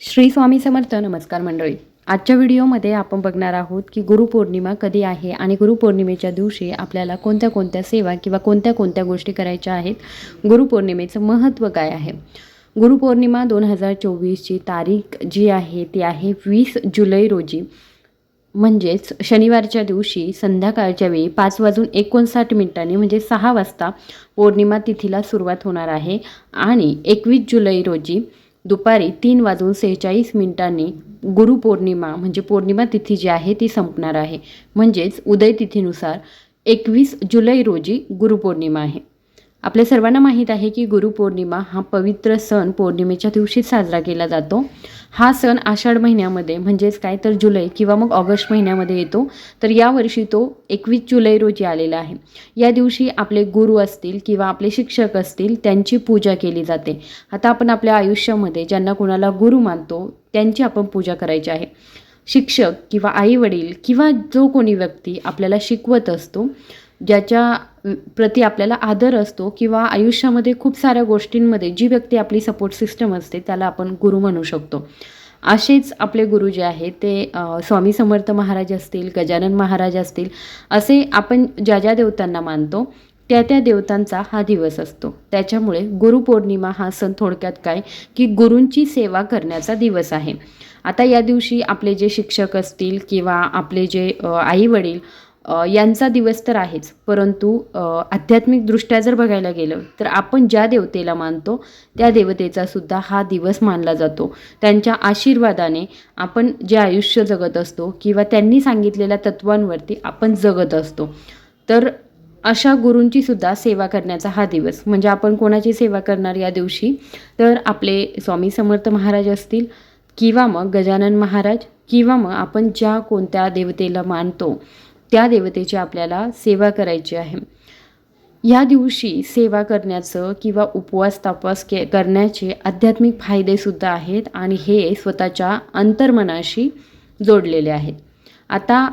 श्री स्वामी समर्थ नमस्कार मंडळी. आजच्या व्हिडिओमध्ये आपण बघणार आहोत की गुरुपौर्णिमा कधी आहे आणि गुरुपौर्णिमेच्या दिवशी आपल्याला कोणत्या कोणत्या सेवा किंवा कोणत्या कोणत्या गोष्टी करायच्या आहेत गुरुपौर्णिमेचं महत्त्व काय आहे? गुरुपौर्णिमा दोन हजार चोवीसची तारीख जी आहे ती आहे वीस जुलै रोजी. म्हणजेच शनिवारच्या दिवशी संध्याकाळच्या वेळी पाच वाजून एकोणसाठ मिनिटांनी म्हणजे सहा वाजता पौर्णिमा तिथीला सुरुवात होणार आहे. आणि एकवीस जुलै रोजी दुपारी तीन वाजून सेहेचाळीस मिनिटांनी गुरुपौर्णिमा म्हणजे पौर्णिमा तिथी जी आहे ती संपणार आहे. म्हणजेच उदय तिथीनुसार एकवीस जुलै रोजी गुरुपौर्णिमा आहे. आपल्या सर्वांना माहीत आहे की गुरुपौर्णिमा हा पवित्र सण पौर्णिमेच्या दिवशी साजरा केला जातो. हा सण आषाढ महिन्यामध्ये म्हणजेच काय तर जुलै किंवा मग ऑगस्ट महिन्यामध्ये येतो. तर यावर्षी तो एकवीस जुलै रोजी आलेला आहे. या दिवशी आपले गुरु असतील किंवा आपले शिक्षक असतील त्यांची पूजा केली जाते. आता आपण आपल्या आयुष्यामध्ये ज्यांना कोणाला गुरु मानतो त्यांची आपण पूजा करायची आहे. शिक्षक किंवा आई वडील किंवा जो कोणी व्यक्ती आपल्याला शिकवत असतो ज्याच्या प्रती आपल्याला आदर असतो किंवा आयुष्यामध्ये खूप साऱ्या गोष्टींमध्ये जी व्यक्ती आपली सपोर्ट सिस्टम असते त्याला आपण गुरु म्हणू शकतो. असेच आपले गुरु जे आहेत ते स्वामी समर्थ महाराज असतील गजानन महाराज असतील असे आपण ज्या ज्या देवतांना मानतो त्या त्या देवतांचा हा दिवस असतो. त्याच्यामुळे गुरुपौर्णिमा हा सण थोडक्यात काय? की गुरूंची सेवा करण्याचा दिवस आहे. आता या दिवशी आपले जे शिक्षक असतील किंवा आपले जे आई वडील यांचा दिवस तर आहेच परंतु आध्यात्मिकदृष्ट्या जर बघायला गेलं तर आपण ज्या देवतेला मानतो त्या देवतेचा सुद्धा हा दिवस मानला जातो. त्यांच्या आशीर्वादाने आपण जे आयुष्य जगत असतो किंवा त्यांनी सांगितलेल्या तत्वांवरती आपण जगत असतो. तर अशा गुरूंची सुद्धा सेवा करण्याचा हा दिवस म्हणजे आपण कोणाची सेवा करणार या दिवशी? तर आपले स्वामी समर्थ महाराज असतील किंवा मग गजानन महाराज किंवा मग आपण ज्या कोणत्या देवतेला मानतो त्या देवतेची आपल्याला सेवा करायची आहे. या दिवशी सेवा करण्याचं किंवा उपवास तपास के करण्याचे आध्यात्मिक फायदेसुद्धा आहेत आणि हे स्वतःच्या अंतर्मनाशी जोडलेले आहेत. आता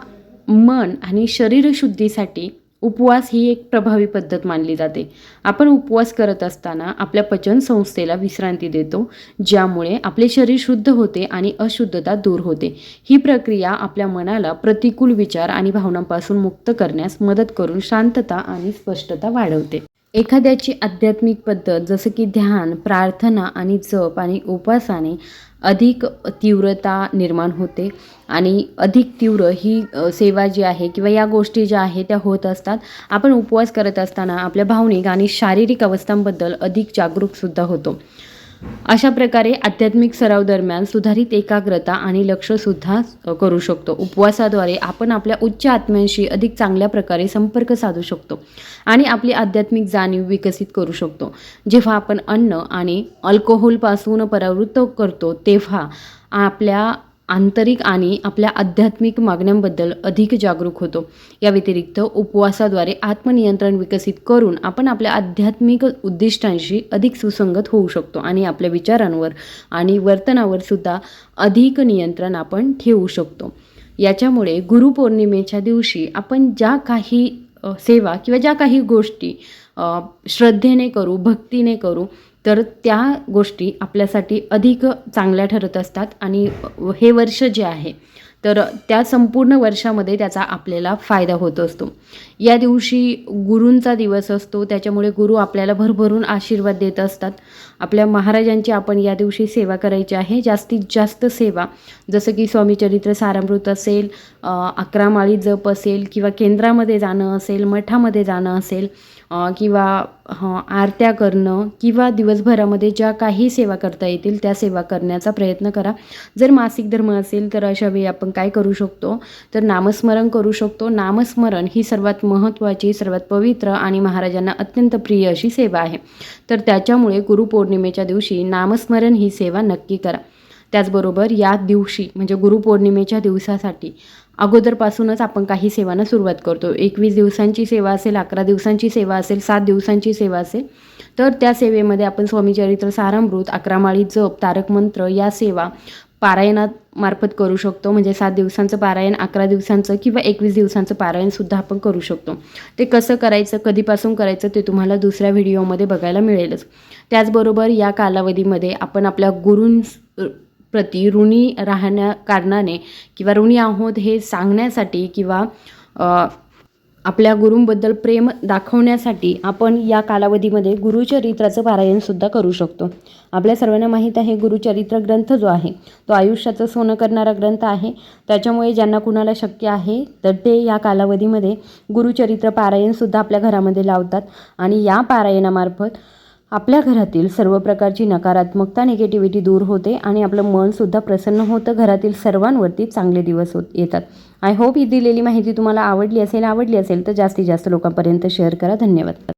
मन आणि शरीरशुद्धीसाठी उपवास ही एक प्रभावी पद्धत मानली जाते. आपण उपवास करत असताना आपल्या पचन संस्थेला विश्रांती देतो ज्यामुळे आपले शरीर शुद्ध होते आणि अशुद्धता दूर होते. ही प्रक्रिया आपल्या मनाला प्रतिकूल विचार आणि भावनांपासून मुक्त करण्यास मदत करून शांतता आणि स्पष्टता वाढवते. एखाद्याची आध्यात्मिक पद्धत जसं की ध्यान प्रार्थना आणि जप आणि उपासाने अधिक तीव्रता निर्माण होते. आणि अधिक तीव्र ही सेवा जी आहे किंवा या गोष्टी ज्या आहेत त्या होत असतात. आपण उपवास करत असताना आपल्या भावनिक आणि शारीरिक अवस्थांबद्दल अधिक जागरूकसुद्धा होतो. अशा प्रकारे आध्यात्मिक सराव दरम्यान सुधारित एकाग्रता आणि लक्षसुद्धा करू शकतो. उपवासाद्वारे आपण आपल्या उच्च आत्म्यांशी अधिक चांगल्या प्रकारे संपर्क साधू शकतो आणि आपली आध्यात्मिक जाणीव विकसित करू शकतो. जेव्हा आपण अन्न आणि अल्कोहोलपासून परावृत्त करतो तेव्हा आपल्या आंतरिक आणि आपल्या आध्यात्मिक मागण्यांबद्दल अधिक जागरूक होतो. या व्यतिरिक्त उपवासाद्वारे आत्मनियंत्रण विकसित करून आपण आपल्या आध्यात्मिक उद्दिष्टांशी अधिक सुसंगत होऊ शकतो आणि आपल्या विचारांवर आणि वर्तनावर सुद्धा अधिक नियंत्रण आपण ठेवू शकतो. याच्यामुळे गुरुपौर्णिमेच्या दिवशी आपण ज्या काही सेवा किंवा ज्या काही गोष्टी श्रद्धेने करू भक्तीने करू तर त्या गोष्टी आपल्यासाठी अधिक चांगल्या ठरत असतात आणि हे वर्ष जे आहे तर त्या संपूर्ण वर्षामध्ये त्याचा आपल्याला फायदा होत असतो. या दिवशी गुरूंचा दिवस असतो त्याच्यामुळे गुरु आपल्याला भरभरून आशीर्वाद देत असतात. आपल्या महाराजांची आपण या दिवशी सेवा करायची आहे जास्तीत जास्त सेवा जसं की स्वामी चरित्र सारामृत असेल अकरा माळी जप असेल किंवा केंद्रामध्ये जाणं असेल मठामध्ये जाणं असेल किंवा आरत्या करणं किंवा दिवसभरामध्ये ज्या काही सेवा करता येतील त्या सेवा करण्याचा प्रयत्न करा. जर मासिक धर्म असेल तर अशा वेळी आपण काय करू शकतो? तर नामस्मरण करू शकतो. नामस्मरण ही सर्वात महत्त्वाची सर्वात पवित्र आणि महाराजांना अत्यंत प्रिय अशी सेवा आहे. तर त्याच्यामुळे गुरुपौर्णिमेच्या दिवशी नामस्मरण ही सेवा नक्की करा. त्याचबरोबर या दिवशी म्हणजे गुरुपौर्णिमेच्या दिवसासाठी अगोदरपासूनच आपण काही सेवांना सुरुवात करतो. एकवीस दिवसांची सेवा असेल अकरा दिवसांची सेवा असेल सात दिवसांची सेवा असेल तर त्या सेवेमध्ये आपण स्वामी चरित्र सारामृत अकरामाळी जप तारक मंत्र या सेवा पारायणात मार्फत करू शकतो. म्हणजे सात दिवसांचं पारायण अकरा दिवसांचं किंवा एकवीस दिवसांचं पारायणसुद्धा आपण करू शकतो. ते कसं करायचं कधीपासून करायचं ते तुम्हाला दुसऱ्या व्हिडिओमध्ये बघायला मिळेलच. त्याचबरोबर या कालावधीमध्ये आपण आपल्या गुरूं प्रती ऋणी राहण्या कारणाने किंवा ऋणी आहोत हे सांगण्यासाठी किंवा आपल्या गुरूंबद्दल प्रेम दाखवण्यासाठी आपण या कालावधीमध्ये गुरुचरित्राचं पारायणसुद्धा करू शकतो. आपल्या सर्वांना माहीत आहे गुरुचरित्र ग्रंथ जो आहे तो आयुष्याचं सोनं करणारा ग्रंथ आहे. त्याच्यामुळे ज्यांना कुणाला शक्य आहे तर ते या कालावधीमध्ये गुरुचरित्र पारायणसुद्धा आपल्या घरामध्ये लावतात. आणि या पारायणामार्फत आपल्या घरातील सर्व प्रकारची नकारात्मकता निगेटिव्हिटी दूर होते आणि आपलं मनसुद्धा प्रसन्न होतं. घरातील सर्वांवरती चांगले दिवस होत येतात. आय होप ही दिलेली माहिती तुम्हाला आवडली असेल आवडली असेल तर जास्तीत जास्त लोकांपर्यंत शेअर करा. धन्यवाद.